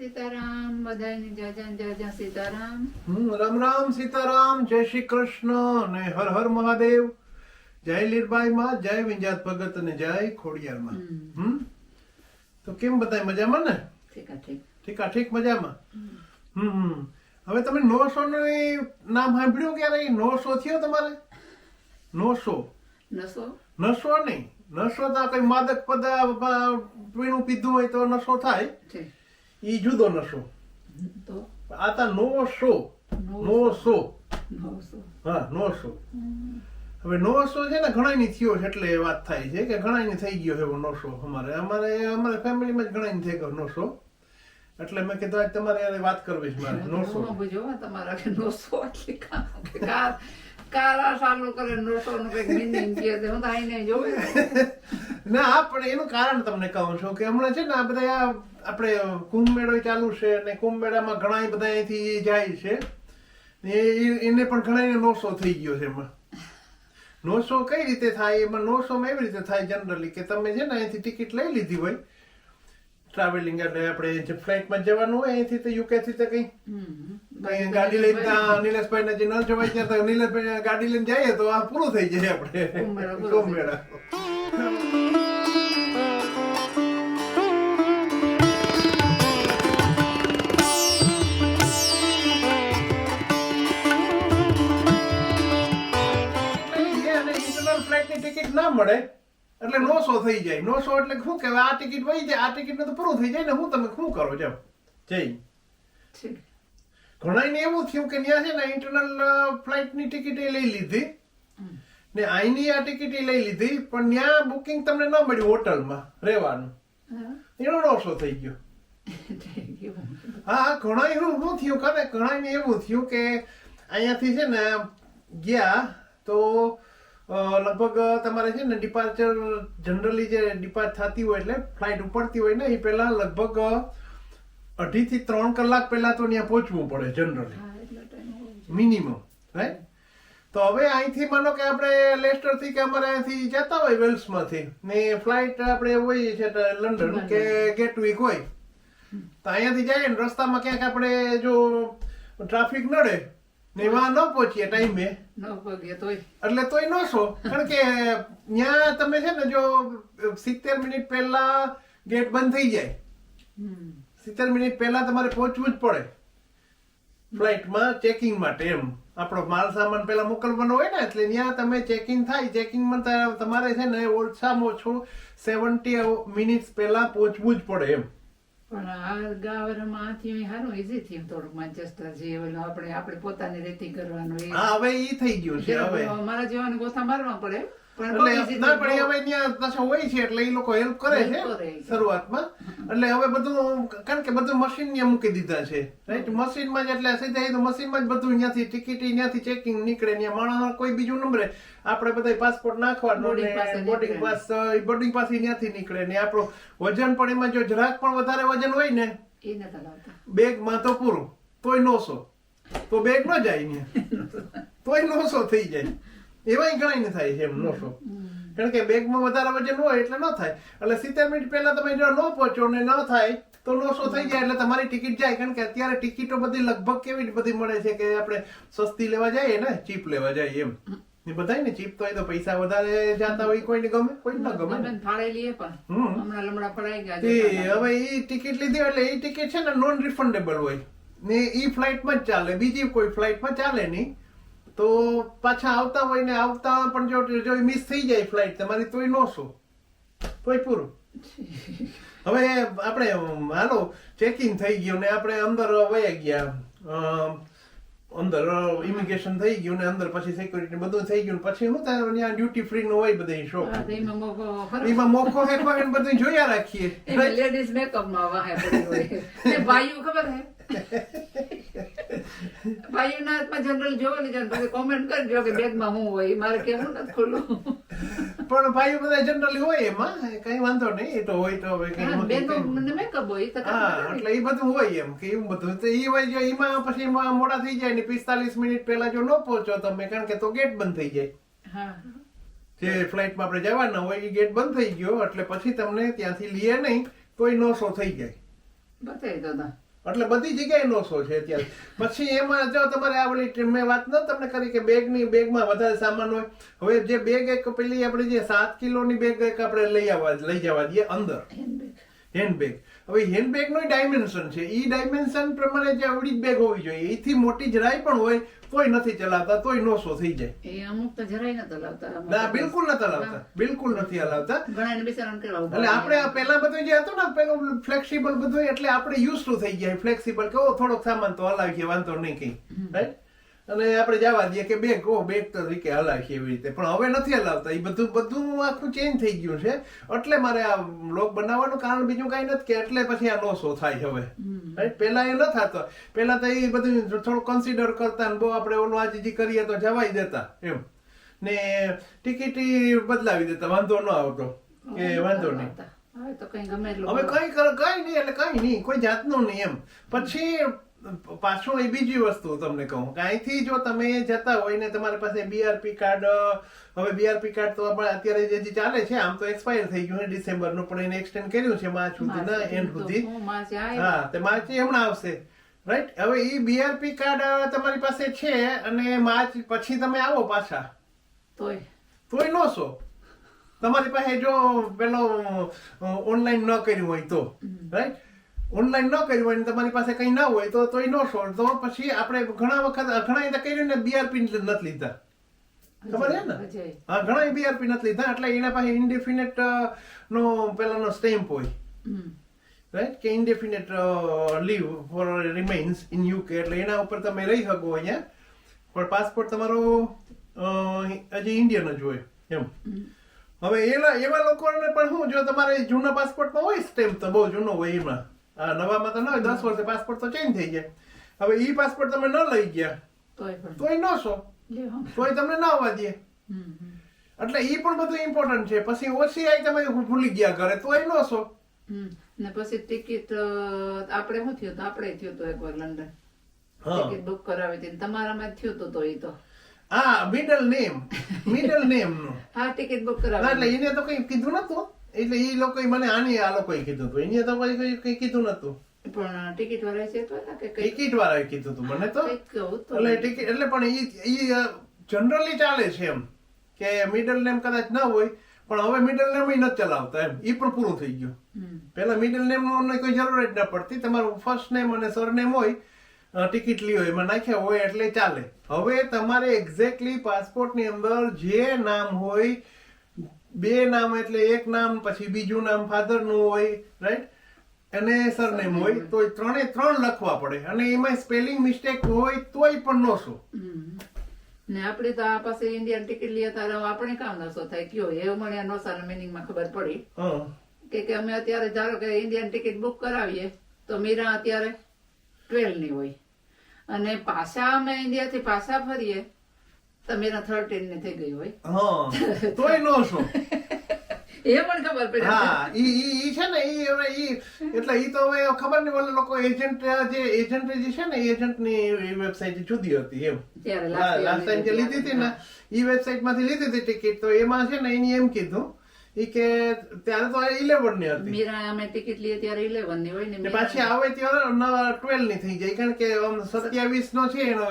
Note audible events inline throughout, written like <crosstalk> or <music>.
સીતારામ બધાની જય જય જય જય સીતારામ. રામ રામ સીતારામ જય શ્રી કૃષ્ણ અને હર હર મહાદેવ. જય લીરબાઈ માં જય વિંજાત ભગત અને જય ખોડિયાર માં. હમ. તો કેમ બધાય મજામાં ને? ઠીક ઠીક. ઠીક ઠીક મજામાં? હમ. હવે તમે નોસો નું નામ સાંભળ્યું ક્યારે? નોસો થયો તમારે? નોસો નસો નસો નહીં. નસો તો કઈ માદક પદ પીણું પીધું હોય તો નશો થાય. ઈ જુદો નશો. તો? આ તા નોસો. નોસો. નવસો હા નોસો. હવે નોસો છે ને ઘણાની થયો છે એટલે એ વાત થાય છે કે ઘણાની થઈ ગયો છે નો નોસો અમારે. અમારે અમારે ફેમિલીમાં જ ઘણાની થઈ ગયો નોસો. એટલે મેં કીધું આજ તમારે હારે વાત કરવી છે મારે. નોસો. હું જોવા તમારા કે નસો આટલી કામ કાર કારા ચાલુ કરે નોસો નું કંઈક મિનિંગ કે હું તો આઈને જોવે. ના પણ એનું કારણ તમને કહું છું કે હમણાં છે ને આ બધા આપણે કુંભ મેળો ચાલુ છે અને કુંભ મેળામાં ઘણા બધા અહીંથી જાય છે. એ- એને પણ ઘણા નોસો થઈ ગયો છે એમાં. નોસો કઈ રીતે થાય? એમાં નોસોમાં એવી રીતે થાય જનરલી કે તમે છે ને અહીંથી ટિકિટ લઈ લીધી હોય. ટ્રાવેલિંગ એટલે આપણે જે ફ્લાઇટમાં જવાનું હોય અહીંથી તો યુકે થી તો કઈ. ગાડી લઈને ત્યાં નિલેશભાઈ ને જે ન જવાય ત્યાં તો નીલેશભાઈ ગાડી લઈને જઈએ તો આ પૂરું થઈ જાય આપણે. કુંભ મેળો ઇન્ટરનલ ફ્લાઇટની ટિકિટ ના મળે એટલે નોસો થઈ જાય. નોસો એટલે શું કહેવાય? આ ટિકિટ વહી જાય આ ટિકિટ તો પૂરું થઈ જાય ને હું તમે શું કરો છો જય ઘણાને એવું થયું કે ત્યાં છે ને ઇન્ટરનલ ફ્લાઇટની ટિકિટ એ લઈ લીધી. ને અહીંની આ ટિકિટ એ લઈ લીધી પણ ત્યાં બુકિંગ તમને ન મળ્યું હોટલમાં રહેવાનું. એનો નોશો થઈ ગયો. હા ઘણા એવું શું થયું ખરે ઘણા એવું થયું કે અહીંયાથી છે ને ગયા તો લગભગ તમારે છે ને ડિપાર્ચર જનરલી જે ડિપાર્ચ થતી હોય એટલે ફ્લાઇટ ઉપડતી હોય ને એ પહેલાં લગભગ અઢી થી ત્રણ કલાક પહેલાં તો ત્યાં પહોંચવું પડે જનરલી. મિનિમમ રાઈટ તો હવે અહીંથી માનો કે આપણે લેસ્ટરથી કે અમારે અહીંથી જતા હોય વેલ્સમાંથી ને ફ્લાઇટ આપણે હોય છે લંડન કે ગેટ વીક હોય. તો અહીંયાથી જઈએ ને રસ્તામાં ક્યાંક આપણે જો ટ્રાફિક નડે ને એમાં ન પહોંચીએ ટાઈમે ન પગે તોય. એટલે તોય નશો કારણ કે ત્યાં તમે છે ને જો સિત્તેર મિનિટ પહેલા ગેટ બંધ થઈ જાય. સિત્તેર મિનિટ પહેલા તમારે પહોંચવું જ પડે. ફ્લાઇટમાં ચેકિંગ માટે એમ. આપણો માલ સામાન પહેલા મોકલવાનો હોય ને એટલે ત્યાં તમે ચેકિંગ થાય. ચેકિંગમાં તમારે છે ને ઓછામાં ઓછું સેવન્ટી મિનિટ્સ પહેલા પહોંચવું જ પડે એમ. પણ આ ગાવરમાંથી હારું ઈઝી થયું થોડુંક માન્ચેસ્ટર જે ઓલું આપણે આપણે પોતાની રેતી કરવાનું હા હવે ઈ થઈ ગયું છે હવે. મારા જેવાને ગોથા મારવા પડે ના પણ એ હવે ત્યાં પાછા હોય છે એટલે એ લોકો હેલ્પ કરે છે શરૂઆતમાં. એટલે હવે બધું કારણ કે બધું મશીન ને મૂકી દીધા છે. રાઈટ મશીનમાં જ એટલે સીધા તો મશીનમાં જ બધું ત્યાંથી ટિકિટ ત્યાંથી ચેકિંગ નીકળે ત્યાં માણસ કોઈ બીજું નંબરે આપણે બધા પાસપોર્ટ નાખવાનો બોર્ડિંગ. પાસ બોર્ડિંગ પાસ ત્યાંથી નીકળે ને આપણો વજન પણ એમાં જો જરાક પણ વધારે વજન હોય ને બેગમાં તો પૂરું. તોય નોસો તો બેગ ન જાય <laughs> તોય નોસો થઈ જાય. એવાય ને થાય છે એમ નોસો કારણ કે બેગમાં વધારે વજન હોય એટલે ન થાય. એટલે સિત્તેર મિનિટ પહેલા તમે જો ન પહોંચો ને ન થાય તો નોસો થઈ જાય એટલે તમારી ટિકિટ જાય. કારણ કે અત્યારે ટિકિટો બધી લગભગ કેવી બધી મળે છે કે આપણે સસ્તી લેવા જઈએ ને ચીપ લેવા જઈએ એમ. ને બધાય ને ચીપ તો હોય તો પૈસા વધારે જાતા હોય કોઈને ગમે કોઈ ના ગમે ને. ગમે ફાળેલી પણ. હમ. હમણાં લમડા પડાઈ ગયા હવે એ ટિકિટ લીધી એટલે એ ટિકિટ છે ને નોન રિફંડેબલ હોય. ને એ ફ્લાઇટમાં જ ચાલે બીજી કોઈ ફ્લાઇટમાં ચાલે નહીં. તો પાછા આવતા હોય ને આવતા પણ જો જો મિસ થઈ જાય ફ્લાઇટ તમારી તોય નો શું? તોય પૂરું. હવે આપણે હાલો ચેકિંગ થઈ ગયું ને આપણે અંદર વયા ગયા. અંદર ઇમિગ્રેશન થઈ ગયું ને અંદર પછી સિક્યુરિટી બધું થઈ ગયું પછી હું તારે ત્યાં ડ્યુટી ફ્રી નો હોય બધી શો એમાં મોકો ખરો. એમાં મોકો હે ને બધું જોયા રાખીએ. લેડીઝ લેડીઝ મેકઅપમાં વાહે હોય. <laughs> ને ભાઈઓ ખબર હે? હાથમાં જનરલ જોવો ને પછી કોમેન્ટ કરજો કે બેગમાં હું હોય મારે કેવું નથી ખુલ્લું. પણ ભાઈ બધા જનરલી હોય એમાં કઈ વાંધો નહીં એ તો હોય તો હવે કઈ મને મેકઅપ હોય તો એટલે એ બધું હોય એમ કે એવું બધું. તો એ હોય જો એમાં પછી એમાં મોડા થઈ જાય ને પિસ્તાલીસ મિનિટ પહેલા જો ન પહોંચો તમે કારણ કે તો ગેટ બંધ થઈ જાય. હા. જે ફ્લાઇટમાં આપણે જવાના હોય એ ગેટ બંધ થઈ ગયો એટલે પછી તમને ત્યાંથી લીએ નહીં તોય શો થઈ જાય. બતાવી દો તા. એટલે બધી જગ્યાએ નોસો છે અત્યારે. પછી એમાં જો તમારે આ ઓલી મેં વાત ન તમને કરી કે બેગની બેગમાં વધારે સામાન હોય. હવે જે બેગ એક પેલી આપણે જે સાત કિલોની બેગ એક આપણે લઈ આવવા લઈ જવા દઈએ અંદર. હેન્ડબેગ હેન્ડબેગ હવે હેન્ડબેગનું ડાયમેન્શન છે. એ ડાયમેન્શન પ્રમાણે જે આવડી જ બેગ હોવી જોઈએ. એથી મોટી જરાય પણ હોય તોય નથી ચલાવતા તોય નોસો થઈ જાય. એ અમુક તો જરાય નતો લાવતા ના બિલકુલ નથી લાવતા બિલકુલ નથી હલાવતા. ઘણા બિચારાને કેવા એટલે આપણે આ પહેલા બધું જે હતું ને પેલું ફ્લેક્સિબલ બધું એટલે આપણે યુઝ ટુ થઈ ગયા. ફ્લેક્સિબલ કે થોડોક સામાન તો હલાવીએ વાંધો નહીં કઈ. રાઈટ અને આપણે જવા દઈએ કે બેગ ઓ બેગ તરીકે હલાવશે એવી રીતે. પણ હવે નથી હલાવતા. એ બધું બધું આખું ચેન્જ થઈ ગયું છે. એટલે મારે આ લોક બનાવવાનું કારણ બીજું કાંઈ નથી કે એટલે પછી આ લોસો થાય હવે. રાઈટ? પેલા એ ન થતો. પેલા તો એ બધું થોડું કન્સિડર કરતા ને બહુ આપણે ઓલું આજે કરીએ તો જવાઈ દેતા એમ. ને ટિકિટ બદલાવી દેતા વાંધો ન આવતો. કે વાંધો નહીં. હવે તો કઈ ગમે હવે કઈ કઈ નહીં એટલે કઈ નહીં કોઈ જાતનું નહીં એમ. પછી પાછું એ બીજી વસ્તુ તમને કહું કે અહીંથી જો તમે જતા હોય ને તમારી પાસે બીઆરપી કાર્ડ હવે બીઆરપી કાર્ડ તો આપણે અત્યારે જે ચાલે છે આમ તો એક્સપાયર થઈ ગયું છે ડિસેમ્બરનું પણ એને એક્સટેન્ડ કર્યું છે માર્ચ સુધી ના એન્ડ સુધી. હા તે માર્ચ હમણાં આવશે. રાઈટ હવે એ બીઆરપી કાર્ડ તમારી પાસે છે અને માર્ચ પછી તમે આવો પાછા. તોય. તોય નો સો. તમારી પાસે જો પેલો ઓનલાઈન ન કર્યું હોય તો. રાઈટ ઓનલાઈન ન કર્યું હોય તમારી પાસે કંઈ ના હોય તો તોય નો સો તો પછી આપણે ઘણા વખત ઘણા એ કર્યું ને બીઆરપી નથી લીધા. ખબર છે ને? હા ઘણા બીઆરપી નથી લીધા. એટલે એના પાસે ઇન્ડિફિનેટ નો પેલાનો સ્ટેમ્પ હોય. રાઈટ કે indefinite leave for remains in UK એટલે એના ઉપર તમે રહી શકો અહીંયા. પણ પાસપોર્ટ તમારો હજી ઇન્ડિયન જ હોય. એમ. હવે એના એવા લોકોને પણ શું જો તમારે જૂના પાસપોર્ટમાં હોય સ્ટેમ્પ તો બહુ જૂનો હોય એમાં. નવામાં તો ન હોય દસ વર્ષે પાસપોર્ટ તો ચેન્જ થઈ જાય હવે ઈ પાસપોર્ટ તમે ન લઈ ગયા તોય ન છો. તોય તમને ના આવવા દે. એટલે ઈ પણ બધું ઇમ્પોર્ટન્ટ છે. પછી ઓસીઆઈ તમે ભૂલી ગયા ઘરે તોય ન છો. ને પછી ટિકિટ આપણે શું થયું તો આપણે થયું હતું એકવાર લંડન ટિકિટ બુક કરાવી હતી તમારામાં થયું હતું તો ઈ તો. હા મિડલ નેમ મિડલ નેમનું. હા ટિકિટ બુક ના, એટલે એને તો કઈ કીધું નતું. એટલે એ લોકોએ મને આની આ લોકોએ કીધું હતું. એને તો કઈ કઈ કીધું નતું પણ ટિકિટ વાળા છે તો ટિકિટ વાળા કીધું હતું મને તો. એટલે ટિકિટ એટલે પણ એ જનરલી ચાલે છે એમ કે મિડલ નેમ કદાચ ના હોય પણ હવે મિડલ નેમ નથી ચલાવતા એમ. એ પણ પૂરું થઈ ગયું. પેલા મિડલ નેમ નો કોઈ જરૂર જ ન પડતી. તમારું ફર્સ્ટ નેમ અને સરનેમ હોય ટિકિટ લી હોય એમાં નાખ્યા હોય એટલે ચાલે. હવે તમારે એક્ઝેક્ટલી પાસપોર્ટની અંદર જે નામ હોય બે નામ એટલે એક નામ પછી બીજું નામ ફાધરનું નું હોય રાઈટ અને સરનેમ હોય તો ત્રણે ત્રણ લખવા પડે. અને એમાં સ્પેલિંગ મિસ્ટેક હોય તોય પણ નો શું ને આપણે તો આ પાસે ઇન્ડિયન ટિકિટ લઈએ તારે આપણે કામ નસો થાય. કયો? એ મને નોસાના મિનિંગમાં ખબર પડી. હા. કે કે અમે અત્યારે ધારો કે ઇન્ડિયન ટિકિટ બુક કરાવીએ તો મીરા અત્યારે ટ્વેલ્વની હોય. અને પાછા અમે ઇન્ડિયા થી પાછા ફરીએ તો મીરા થર્ટીન ને થઈ ગઈ હોય. હા તોય નો છો. <laughs> એ પણ ખબર પડે. હા ઈ ઈ છે ને ઈ હવે ઈ એટલે ઈ તો હવે ખબર નહીં ઓલા લોકો એજન્ટ જે એજન્ટ જે છે ને એજન્ટની વેબસાઈટ જુદી હતી એમ. લાસ્ટ ટાઈમ જે લીધી હતી ને ઈ વેબસાઇટમાંથી લીધી હતી ટિકિટ તો એમાં છે ને એની એમ કીધું કે ત્યારે તો ઇલેવનની હતી. મીરા અમે ટિકિટ લઈએ ત્યારે ઇલેવનની હોય ને પાછી આવે ત્યારે ટ્વેલ્વની થઈ જાય. કારણ કે આમ સત્યાવીસ નો છે એનો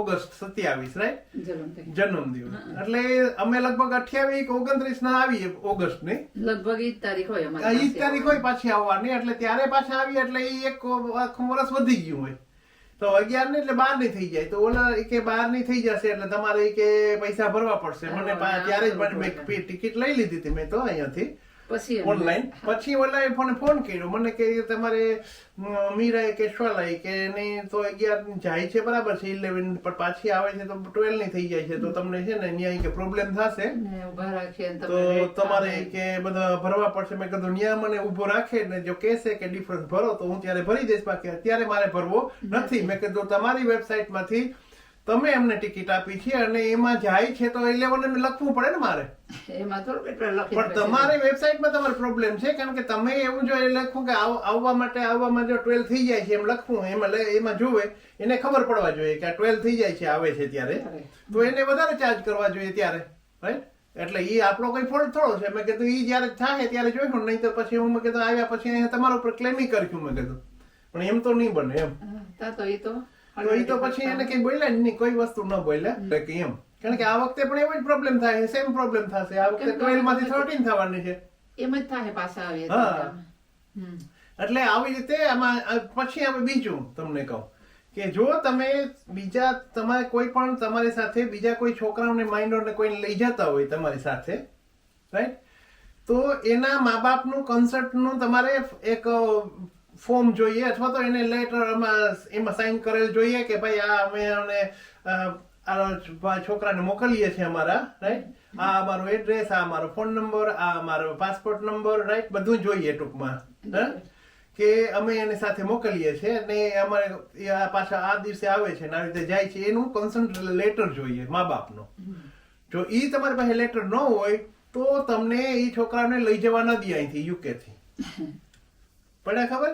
ઓગસ્ટ સત્યાવીસ રાઈટ જન્મ દિવસ. એટલે અમે લગભગ અઠ્યાવીસ ઓગણત્રીસ ના આવીએ ઓગસ્ટની લગભગ ઈ તારીખ હોય અમારી ઈ તારીખ હોય પાછી આવવાની. એટલે ત્યારે પાછા આવી એટલે એક આખું વર્ષ વધી ગયું હોય. તો અગિયારની એટલે બારની થઈ જાય. તો ઓલા કે બારની થઈ જશે એટલે તમારે કે પૈસા ભરવા પડશે. મને ત્યારે જ મને મેં ટિકિટ લઈ લીધી હતી મેં તો અહીંયાથી. પછી ઓનલાઈન પછી ઓલા ફોન ફોન કર્યો. મને કે તમારે મીરાએ કે શ્વાલાએ કે નહીં તો અગિયાર જાય છે બરાબર છે ઇલેવન પણ પાછી આવે છે તો ટ્વેલ્વની થઈ જાય છે. તો તમને છે ને ન્યાય કે પ્રોબ્લેમ થશે. ઊભા તો તમારે કે બધા ભરવા પડશે. મેં કીધું ન્યા મને ઊભો રાખે ને જો કહેશે કે ડિફરન્સ ભરો તો હું ત્યારે ભરી દઈશ. બાકી અત્યારે મારે ભરવો નથી. મેં કીધું તમારી વેબસાઇટમાંથી તમે એમને ટિકિટ આપી છે અને એમાં જાય છે તો ઇલેવન લખવું પડે ને મારે? એમાં થોડું પણ તમારી વેબસાઇટમાં તમારો પ્રોબ્લેમ છે કારણ કે તમે એવું જો એ લખવું કે આવવા માટે આવવામાં જો ટ્વેલ્વ થઈ જાય છે એમ લખવું એમાં એમાં જુએ એને ખબર પડવા જોઈએ કે આ ટ્વેલ્વ થઈ જાય છે આવે છે ત્યારે. તો એને વધારે ચાર્જ કરવા જોઈએ ત્યારે રાઈટ એટલે એ આપણો કોઈ ફોલ્ટ થોડો છે. મેં કીધું એ જયારે થાય ત્યારે જોયું નહીં તો પછી હું મેં કીધું આવ્યા પછી અહીંયા તમારા ઉપર ક્લેમી કર્યું મેં કીધું. પણ એમ તો નહીં બને એમ. તો એ તો તો એ તો પછી એને કઈ બોલ્યા જ નહીં કોઈ વસ્તુ ન બોલ્યા. કે એમ. કારણ કે આ વખતે પણ એવો જ પ્રોબ્લેમ થાય સેમ પ્રોબ્લેમ થશે. આ વખતે ટ્વેલ્વમાંથી થર્ટીન થવાની છે. એમ જ થાય પાછા આવે હા. એટલે આવી રીતે આમાં પછી અમે બીજું તમને કહું કે જો તમે બીજા તમારે કોઈ પણ તમારી સાથે બીજા કોઈ છોકરાઓને માઇનોરને કોઈને લઈ જતા હોય તમારી સાથે રાઈટ તો એના મા બાપનું કન્સર્ટનું તમારે એક ફોર્મ જોઈએ અથવા તો એને લેટર એમાં સાઇન કરેલ જોઈએ કે ભાઈ આ અમે અમને છોકરાને મોકલીએ છીએ અમારા રાઈટ આ અમારો એડ્રેસ આ અમારો ફોન નંબર આ અમારો પાસપોર્ટ નંબર રાઈટ બધું જોઈએ ટૂંકમાં? કે અમે એની સાથે મોકલીએ છીએ અને અમારે આ પાછા આ દિવસે આવે છે ને આ રીતે જાય છે એનું કન્સન્ટ લેટર જોઈએ, મા બાપનો. જો એ તમારી પાસે લેટર ન હોય તો તમને એ છોકરાને લઈ જવા ન દે અહીંથી યુકે થી. <laughs> પડે ખબર?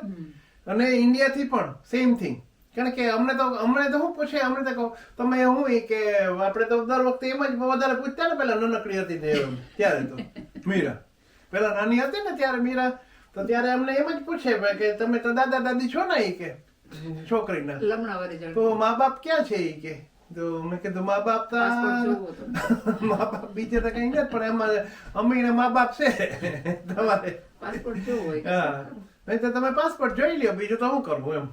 અને ઇન્ડિયાથી પણ સેમ થિંગ કારણ કે અમને તો અમને તો શું પૂછે અમને તો કહું તમે હું કે આપણે તો દર વખતે એમ જ વધારે પૂછતા ને પેલા નાનકડી હતી ને ત્યારે તો. મીરા. પેલા નાની હતી ને ત્યારે મીરા. તો ત્યારે અમને એમ જ પૂછે કે તમે તો દાદા દાદી છો ને એ કે છોકરીના. તો મા બાપ ક્યાં છે એ કે? તો મેં કીધું મા બાપ મા બાપ બીજે તો કઈ નથી પણ એમાં અમીને મા બાપ છે. <laughs> તમારે. પાસપોર્ટ જોવો હોય હા. નહીં તો તમે પાસપોર્ટ જોઈ લ્યો બીજું તો હું કરવું એમ?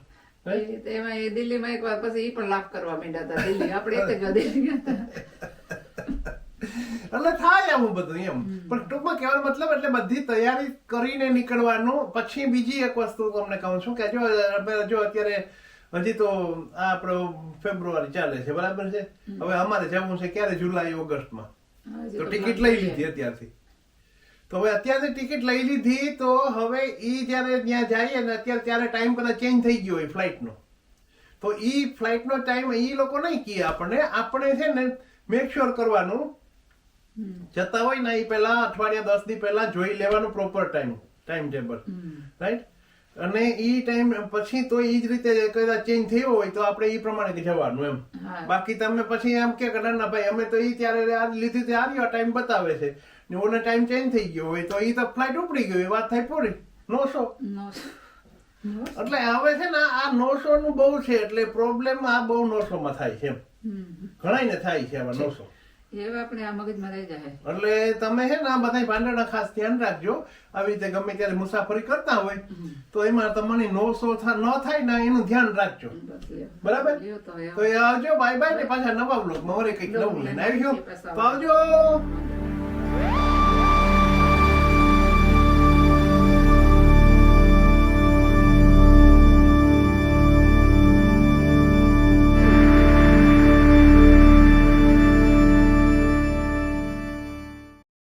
એમાં એ દિલ્હીમાં એક વાર પછી એ પણ લાભ કરવા માંડ્યા હતા દિલ્હી. આપણે એક જ દિલ્હી <laughs> એટલે થાય આવું બધું એમ. પણ ટૂંકમાં કહેવાનો મતલબ એટલે બધી તૈયારી કરીને નીકળવાનું પછી બીજી એક વસ્તુ તમને કહું છું કે જો જો અત્યારે હજી તો આ આપણો ફેબ્રુઆરી ચાલે છે બરાબર છે? હવે અમારે જવું છે ક્યારે? જુલાઈ ઓગસ્ટમાં. તો ટિકિટ લઈ લીધી અત્યારથી. તો હવે અત્યારથી ટિકિટ લઈ લીધી તો હવે ઈ જ્યારે ત્યાં જાય અને અત્યારે ત્યારે ટાઈમ કદાચ ચેન્જ થઈ ગયો હોય ફ્લાઇટનો તો ઈ ફ્લાઇટનો ટાઈમ ઈ લોકો નહીં કહે આપણને. આપણે છે ને મેક શ્યોર કરવાનું. જતા હોય ને એ પહેલા અઠવાડિયા દસ દી પહેલા જોઈ લેવાનું proper time time table. Right અને એ ટાઈમ પછી તો એ જ રીતે કદાચ ચેન્જ થયો હોય તો આપણે ઈ પ્રમાણે જવાનું એમ. બાકી તમે પછી એમ કે ના ભાઈ અમે તો એ ત્યારે લીધી આવ્યો આ ટાઈમ બતાવે છે. ને ઓનો ટાઈમ ચેન્જ થઈ ગયો હોય તો એ તો ફ્લાઇટ ઉપડી ગયો એ વાત થાય પૂરી. નોશો નો નો એટલે હવે છે ને આ નોસો નું બહુ છે એટલે પ્રોબ્લેમ આ બહુ નોસો માં થાય છે ઘણા ને થાય છે આવા જાય. એટલે તમે છે ને આ બધા ભાંડણા ખાસ ધ્યાન રાખજો. આવી રીતે ગમે ત્યારે મુસાફરી કરતા હોય તો એમાં તમને નોસો થા- ન થાય ને એનું ધ્યાન રાખજો. બરાબર? તો એ આવજો બાય બાય ને પાછા નવા બ્લોગમાં વરે કંઈક નવું લઈને આવી તો આવજો આવજો.